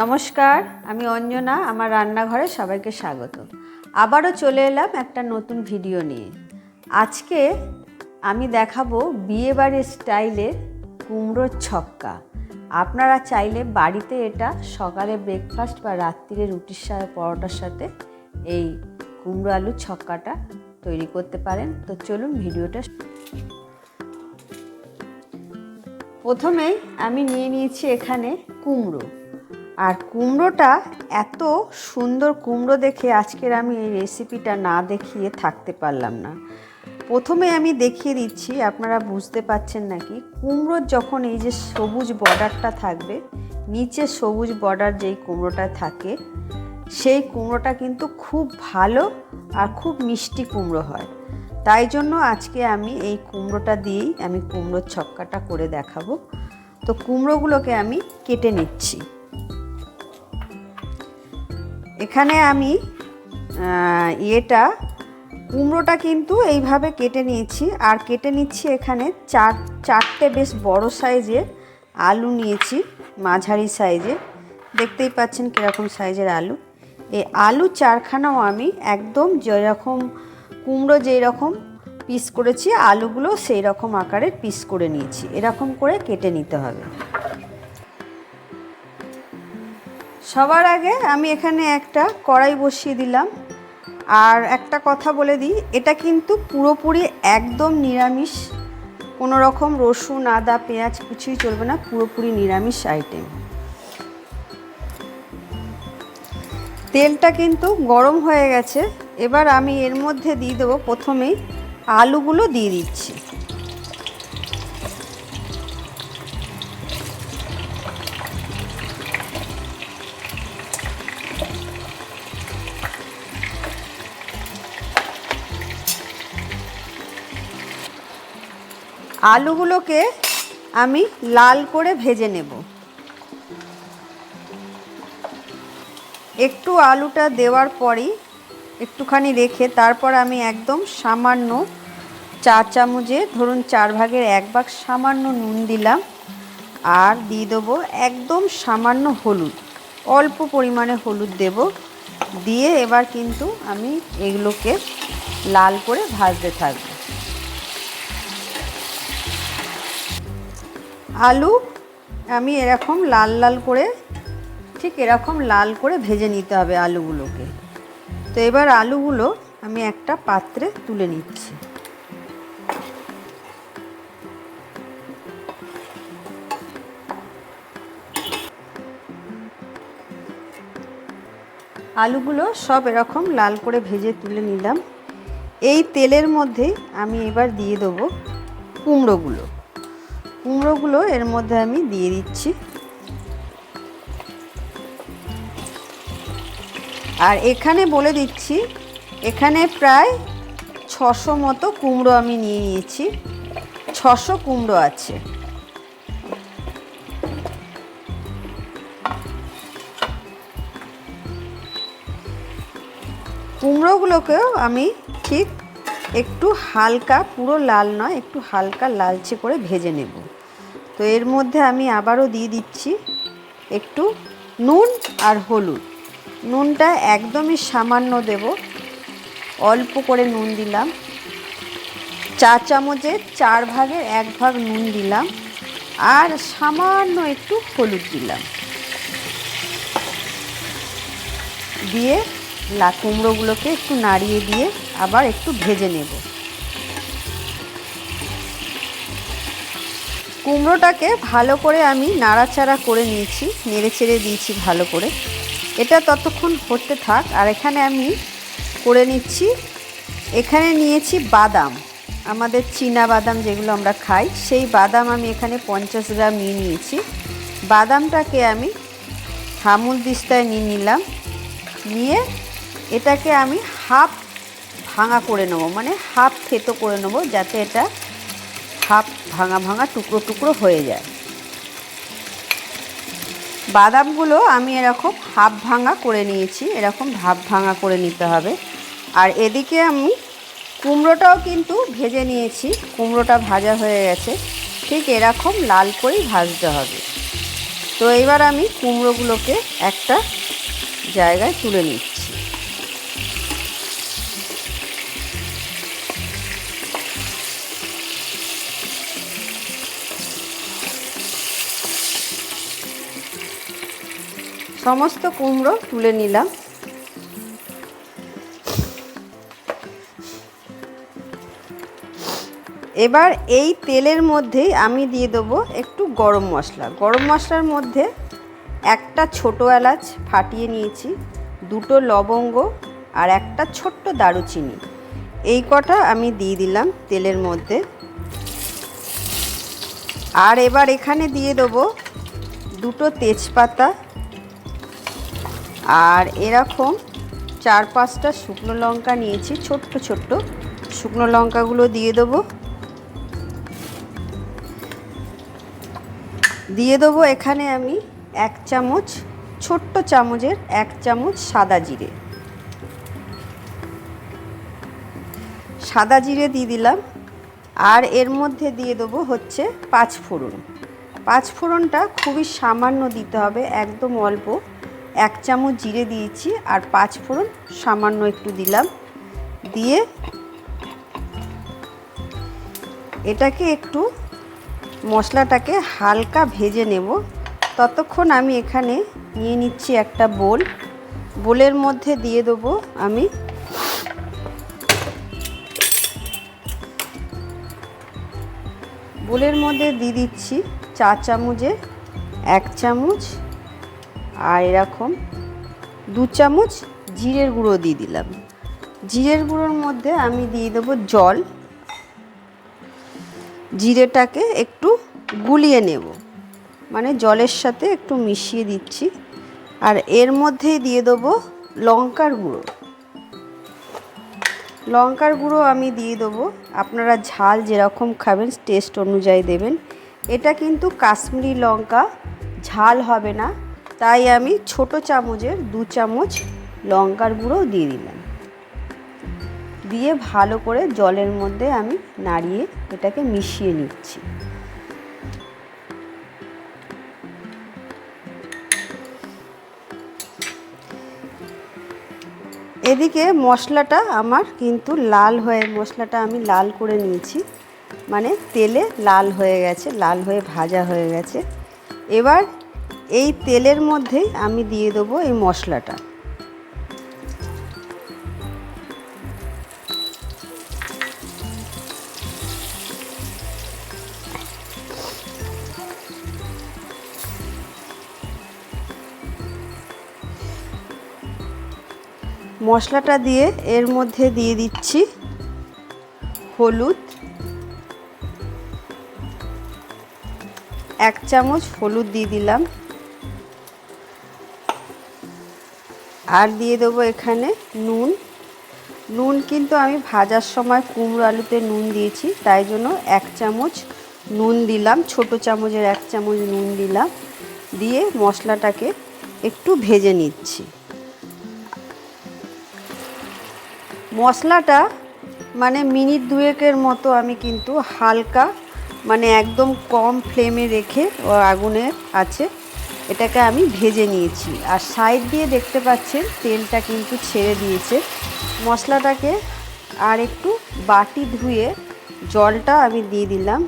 নমস্কার, আমি অঞ্জনা, আমার রান্নাঘরে সবাইকে স্বাগত। আবারও চলে এলাম একটা নতুন ভিডিও নিয়ে। আজকে আমি দেখাবো বিয়েবাড়ির স্টাইলে কুমড়োর ছক্কা। আপনারা চাইলে বাড়িতে এটা সকালে ব্রেকফাস্ট বা রাত্রিরে রুটির সাথে পরোটার সাথে এই কুমড়ো আলুর ছক্কাটা তৈরি করতে পারেন। তো চলুন ভিডিওটা প্রথমেই আমি নিয়ে নিয়েছি এখানে কুমড়ো। আর কুমড়োটা এত সুন্দর কুমড়ো দেখে আজকের আমি এই রেসিপিটা না দেখিয়ে থাকতে পারলাম না। প্রথমে আমি দেখিয়ে দিচ্ছি, আপনারা বুঝতে পাচ্ছেন নাকি? কুমড়োর যখন এই যে সবুজ বর্ডারটা থাকবে, নিচে সবুজ বর্ডার যেই কুমড়োটা থাকে, সেই কুমড়োটা কিন্তু খুব ভালো আর খুব মিষ্টি কুমড়ো হয়। তাই জন্য আজকে আমি এই কুমড়োটা দিয়েই আমি কুমড়োর ছক্কাটা করে দেখাবো। তো কুমড়োগুলোকে আমি কেটে নিচ্ছি। এখানে আমি ইয়েটা, কুমড়োটা কিন্তু এইভাবে কেটে নিয়েছি। আর কেটে নিচ্ছি এখানে চার, চারটে বেশ বড় সাইজের আলু নিয়েছি, মাঝারি সাইজে। দেখতেই পাচ্ছেন কীরকম সাইজের আলু। এই আলু চারখানাও আমি একদম যেরকম কুমড়ো যেই রকম পিস করেছি, আলুগুলো সেই রকম আকারের পিস করে নিয়েছি। এরকম করে কেটে নিতে হবে। সবার আগে আমি এখানে একটা কড়াই বসিয়ে দিলাম। আর একটা কথা বলে দিই, এটা কিন্তু পুরোপুরি একদম নিরামিষ। কোনো রকম রসুন, আদা, পেঁয়াজ কিছুই চলবে না, পুরোপুরি নিরামিষ আইটেম তেলটা কিন্তু গরম হয়ে গেছে। এবার আমি এর মধ্যে দিয়ে দেবো প্রথমেই আলুগুলো দিয়ে দিচ্ছি। আলুগুলোকে আমি লাল করে ভেজে নেব। একটু আলুটা দেওয়ার পরই একটুখানি রেখে তারপর আমি একদম সামান্য চা চামচে ধরুন চার ভাগের এক ভাগ সামান্য নুন দিলাম আর দিয়ে দেবো একদম সামান্য হলুদ। অল্প পরিমাণে হলুদ দেব। দিয়ে এবার কিন্তু আমি এগুলোকে লাল করে ভাজতে থাকব। আলু আমি এরকম লাল লাল করে, ঠিক এরকম লাল করে ভেজে নিতে হবে আলুগুলোকে। তো এবার আলুগুলো আমি একটা পাত্রে তুলে নিচ্ছি। আলুগুলো সব এরকম লাল করে ভেজে তুলে নিলাম। এই তেলের মধ্যে আমি এবার দিয়ে দেবো কুমড়োগুলো। কুমড়োগুলো এর মধ্যে আমি দিয়ে দিচ্ছি। আর এখানে বলে দিচ্ছি, এখানে প্রায় ছশো মতো কুমড়ো আমি নিয়ে নিয়েছি। ছশো কুমড়ো আছে। কুমড়োগুলোকেও আমি ঠিক একটু হালকা, পুরো লাল নয়, একটু হালকা লালচে করে ভেজে নেব। তো এর মধ্যে আমি আবারও দিয়ে দিচ্ছি একটু নুন আর হলুদ। নুনটা একদমই সামান্য দেব। অল্প করে নুন দিলাম। চা চামচে চার ভাগের এক ভাগ নুন দিলাম আর সামান্য একটু হলুদ দিলাম। দিয়ে লা কুমড়োগুলোকে একটু নাড়িয়ে দিয়ে আবার একটু ভেজে নেব। কুমড়োটাকে ভালো করে আমি নাড়াচাড়া করে নিয়েছি, নেড়ে চেড়ে দিয়েছি ভালো করে। এটা ততক্ষণ হতে থাক, আর এখানে আমি করে নিচ্ছি, এখানে নিয়েছি বাদাম। আমাদের চীনা বাদাম যেগুলো আমরা খাই, সেই বাদাম আমি এখানে পঞ্চাশ গ্রাম নিয়ে নিয়েছি। বাদামটাকে আমি হামুল দিস্তায় নিয়ে নিলাম, নিয়ে এটাকে আমি হাফ ভাঙা করে নেব মানে হাফ থেতো করে নেব, যাতে এটা হাফ ভাঙা ভাঙা টুকরো টুকরো হয়ে যায়। বাদামগুলো আমি এরকম হাফ ভাঙা করে নিয়েছি, এরকম ভাব ভাঙা করে নিতে হবে। আর এদিকে আমি কুমড়োটাও কিন্তু ভেজে নিয়েছি, কুমড়োটা ভাজা হয়ে গেছে। ঠিক এরকম লাল করেই ভাজতে হবে। তো এবার আমি কুমড়োগুলোকে একটা জায়গায় তুলে নিচ্ছি। সমস্ত কুমড়ো তুলে নিলাম। এবার এই তেলের মধ্যেই আমি দিয়ে দেবো একটু গরম মশলা। গরম মশলার মধ্যে একটা ছোটো এলাচ ফাটিয়ে নিয়েছি, দুটো লবঙ্গ আর একটা ছোট্ট দারুচিনি। এই কটা আমি দিয়ে দিলাম তেলের মধ্যে। আর এবার এখানে দিয়ে দেবো দুটো তেজপাতা আর এরকম চার পাঁচটা শুকনো লঙ্কা নিয়েছি, ছোট্ট ছোট্ট। শুকনো লঙ্কাগুলো দিয়ে দেবো। দিয়ে দেবো এখানে আমি এক চামচ, ছোট্ট চামচের এক চামচ সাদা জিরে। সাদা জিরে দিয়ে দিলাম। আর এর মধ্যে দিয়ে দেবো হচ্ছে পাঁচ ফোড়ন পাঁচ ফোড়নটা খুবই সামান্য দিতে হবে, একদম অল্প। এক চামচ জিরে দিয়েছি আর পাঁচ ফোড়ন সামান্য একটু দিলাম। দিয়ে এটাকে একটু মশলাটাকে হালকা ভেজে নেব। ততক্ষণ আমি এখানে নিয়ে নিচ্ছি একটা বোল। বোলের মধ্যে দিয়ে দেবো আমি বোলের মধ্যে দিয়ে দিচ্ছি চা চামচে এক চামচ আর এরকম দু চামচ জিরের গুঁড়ো দিয়ে দিলাম। জিরের গুঁড়োর মধ্যে আমি দিয়ে দেবো জল। জিরেটাকে একটু গুলিয়ে নেব। মানে জলের সাথে একটু মিশিয়ে দিচ্ছি। আর এর মধ্যেই দিয়ে দেবো লঙ্কার গুঁড়ো। লঙ্কার গুঁড়ো আমি দিয়ে দেবো। আপনারা ঝাল যেরকম খাবেন টেস্ট অনুযায়ী দেবেন। এটা কিন্তু কাশ্মীরি লঙ্কা, ঝাল হবে না। তাই আমি ছোট চামচের দু চামচ লঙ্কার গুঁড়ো দিয়ে দিলাম। দিয়ে ভালো করে জলের মধ্যে আমি নাড়িয়ে এটাকে মিশিয়ে নিচ্ছি। এদিকে মশলাটা আমার কিন্তু লাল হয়ে, মশলাটা আমি লাল করে নিয়েছি। মানে তেলে লাল হয়ে গেছে, লাল হয়ে ভাজা হয়ে গেছে। এবার এই তেলের মধ্যেই আমি দিয়ে দেবো এই মশলাটা। মশলাটা দিয়ে এর মধ্যে দিয়ে দিচ্ছি হলুদ। এক চামচ হলুদ দিয়ে দিলাম। আর দিয়ে দেবো এখানে নুন। নুন কিন্তু আমি ভাজার সময় কুমড়ো আলুতে নুন দিয়েছি, তাই জন্য এক চামচ নুন দিলাম, ছোট চামচের এক চামচ নুন দিলাম। দিয়ে মশলাটাকে একটু ভেজে নিচ্ছি। মশলাটা মানে মিনিট দুয়েকের মতো আমি কিন্তু হালকা মানে একদম কম ফ্লেমে রেখে আগুনে আছে। এটাকে আমি ভেজে নিয়েছি। আর সাইড দিয়ে দেখতে পাচ্ছেন, তেলটা কিন্তু ছেড়ে দিয়েছে। মশলাটাকে আর একটু বাটি ধুয়ে জলটা আমি দিয়ে দিলাম।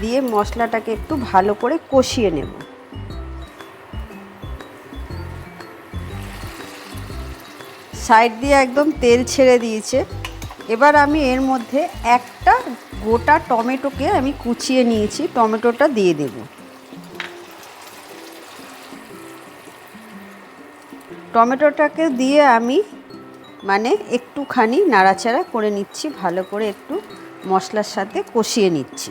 দিয়ে মশলাটাকে একটু ভালো করে কষিয়ে নেব। সাইড দিয়ে একদম তেল ছেড়ে দিয়েছে। এবার আমি এর মধ্যে একটা গোটা টমেটোকে আমি কুচিয়ে নিয়েছি। টমেটোটা দিয়ে দেব। টমেটোটাকে দিয়ে আমি মানে একটুখানি নাড়াচাড়া করে নিচ্ছি, ভালো করে একটু মশলার সাথে কষিয়ে নিচ্ছি।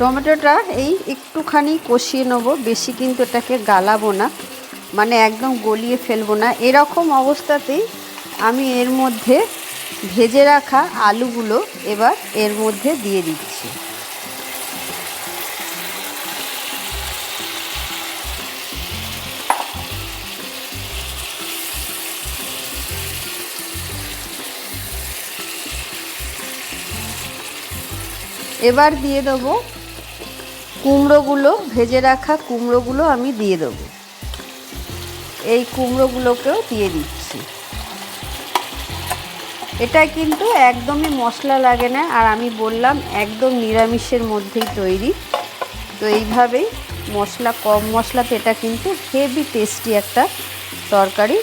টমেটোটা এই একটুখানি কষিয়ে নেব, বেশি কিন্তু এটাকে গালাবো না মানে একদম গলিয়ে ফেলব না। এরকম অবস্থাতেই আমি এর মধ্যে ভেজে রাখা আলুগুলো এবার এর মধ্যে দিয়ে দিচ্ছি। এবার দিয়ে দেবো কুমড়োগুলো ভেজে রাখা কুমড়োগুলো আমি দিয়ে দেবো। এই কুমড়োগুলোকেও দিয়ে দিচ্ছি। এটা কিন্তু একদমই মশলা লাগে না, আর আমি বললাম একদম নিরামিষের মধ্যেই তৈরি। তো এইভাবেই মশলা, কম মশলাতে এটা কিন্তু হেভি টেস্টি একটা তরকারি,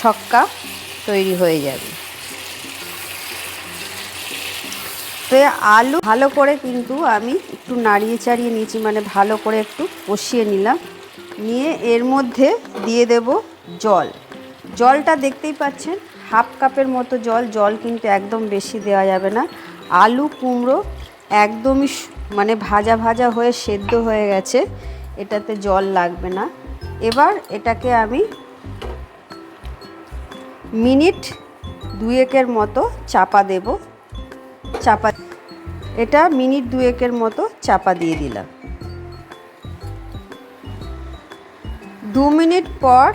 ছক্কা তৈরি হয়ে যাবে। তো আলু ভালো করে কিন্তু আমি একটু নাড়িয়ে চাড়িয়ে নিয়েছি মানে ভালো করে একটু কষিয়ে নিলাম। নিয়ে এর মধ্যে দিয়ে দেব জল। জলটা দেখতেই পাচ্ছেন, হাফ কাপের মতো জল জল কিন্তু একদম বেশি দেওয়া যাবে না। আলু, কুমড়ো একদমই মানে ভাজা ভাজা হয়ে সেদ্ধ হয়ে গেছে, এটাতে জল লাগবে না। এবার এটাকে আমি মিনিট দুয়েকের মতো চাপা দেব। চাপা এটা মিনিট দুয়েকের মতো চাপা দিয়ে দিলাম। দু মিনিট পর,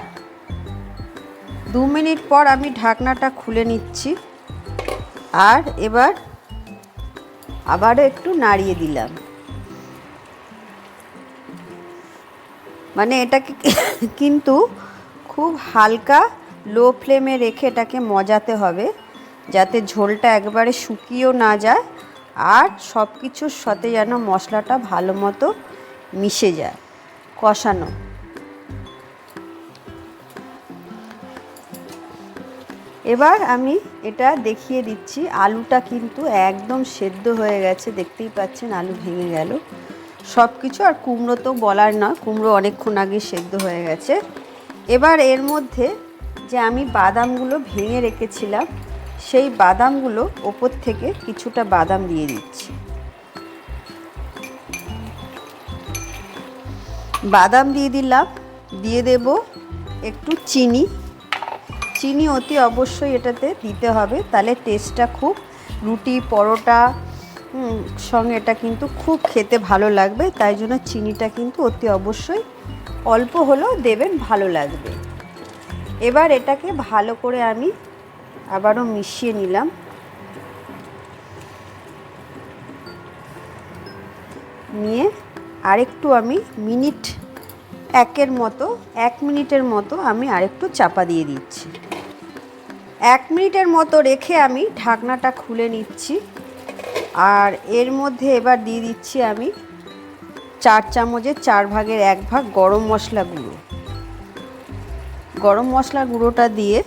দু মিনিট পর আমি ঢাকনাটা খুলে নিচ্ছি আর এবার আবারও একটু নাড়িয়ে দিলাম। মানে এটাকে কিন্তু খুব হালকা লো ফ্লেমে রেখে এটাকে মজাতে হবে। যাতে ঝোলটা একবারে শুকিয়েও না যায় আর সব কিছুর সাথে যেন মশলাটা ভালো মতো মিশে যায়, কষানো। এবার আমি এটা দেখিয়ে দিচ্ছি, আলুটা কিন্তু একদম সেদ্ধ হয়ে গেছে, দেখতেই পাচ্ছেন আলু ভেঙে গেল। সব কিছু আর কুমড়ো তো বলার নয় কুমড়ো অনেকক্ষণ আগে সেদ্ধ হয়ে গেছে। এবার এর মধ্যে যে আমি বাদামগুলো ভেঙে রেখেছিলাম সেই বাদামগুলো ওপর থেকে কিছুটা বাদাম দিয়ে দিচ্ছি। বাদাম দিয়ে দিলাম, দিয়ে দেব একটু চিনি। চিনি অতি অবশ্যই এটাতে দিতে হবে, তাহলে টেস্টটা খুব, রুটি, পরোটা সঙ্গে এটা কিন্তু খুব খেতে ভালো লাগবে, তাই জন্য চিনিটা কিন্তু অতি অবশ্যই অল্প হলেও দেবেন, ভালো লাগবে। এবার এটাকে ভালো করে আমি আবারও মিশিয়ে নিলাম। নিয়ে আরেকটু আমি মিনিট একের মতো, এক মিনিটের মতো আমি আরেকটু চাপা দিয়ে দিচ্ছি। এক মিনিটের মতো রেখে আমি ঢাকনাটা খুলে নিচ্ছি। আর এর মধ্যে এবার দিয়ে দিচ্ছি আমি চার চামচের চার ভাগের এক ভাগ গরম মশলা গুঁড়ো। গরম মশলা গুঁড়োটা দিয়ে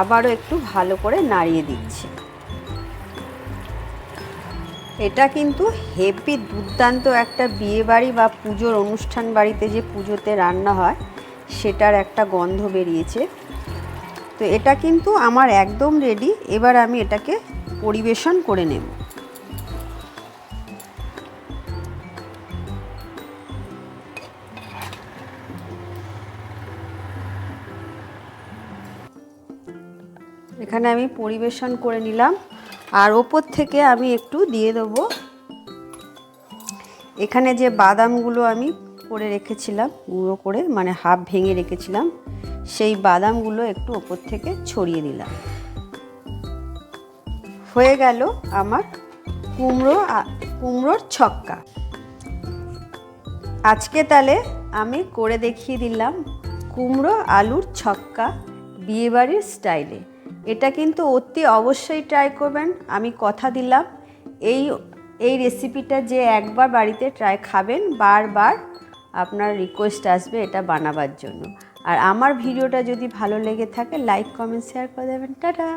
আবারও একটু ভালো করে নাড়িয়ে দিচ্ছি। এটা কিন্তু হেভি দুর্দান্ত একটা বিয়ে বাড়ি বা পুজোর অনুষ্ঠান বাড়িতে যে পুজোতে রান্না হয়, সেটার একটা গন্ধ বেরিয়েছে। তো এটা কিন্তু আমার একদম রেডি এবার আমি এটাকে পরিবেশন করে নেব। এখানে আমি পরিবেশন করে নিলাম। আর ওপর থেকে আমি একটু দিয়ে দেবো। এখানে যে বাদামগুলো আমি করে রেখেছিলাম, গুঁড়ো করে মানে হাফ ভেঙে রেখেছিলাম, সেই বাদামগুলো একটু ওপর থেকে ছড়িয়ে দিলাম। হয়ে গেল আমার কুমড়ো কুমড়োর ছক্কা। আজকে তাহলে আমি করে দেখিয়ে দিলাম কুমড়ো আলুর ছক্কা বিয়েবাড়ির স্টাইলে। এটা কিন্তু অতি অবশ্যই ট্রাই করবেন। আমি কথা দিলাম। এই এই রেসিপিটা যে একবার বাড়িতে ট্রাই খাবেন, বারবার আপনার রিকোয়েস্ট আসবে এটা বানাবার জন্য। আর আমার ভিডিওটা যদি ভালো লেগে থাকে লাইক কমেন্ট শেয়ার করে দেবেন। টাটা!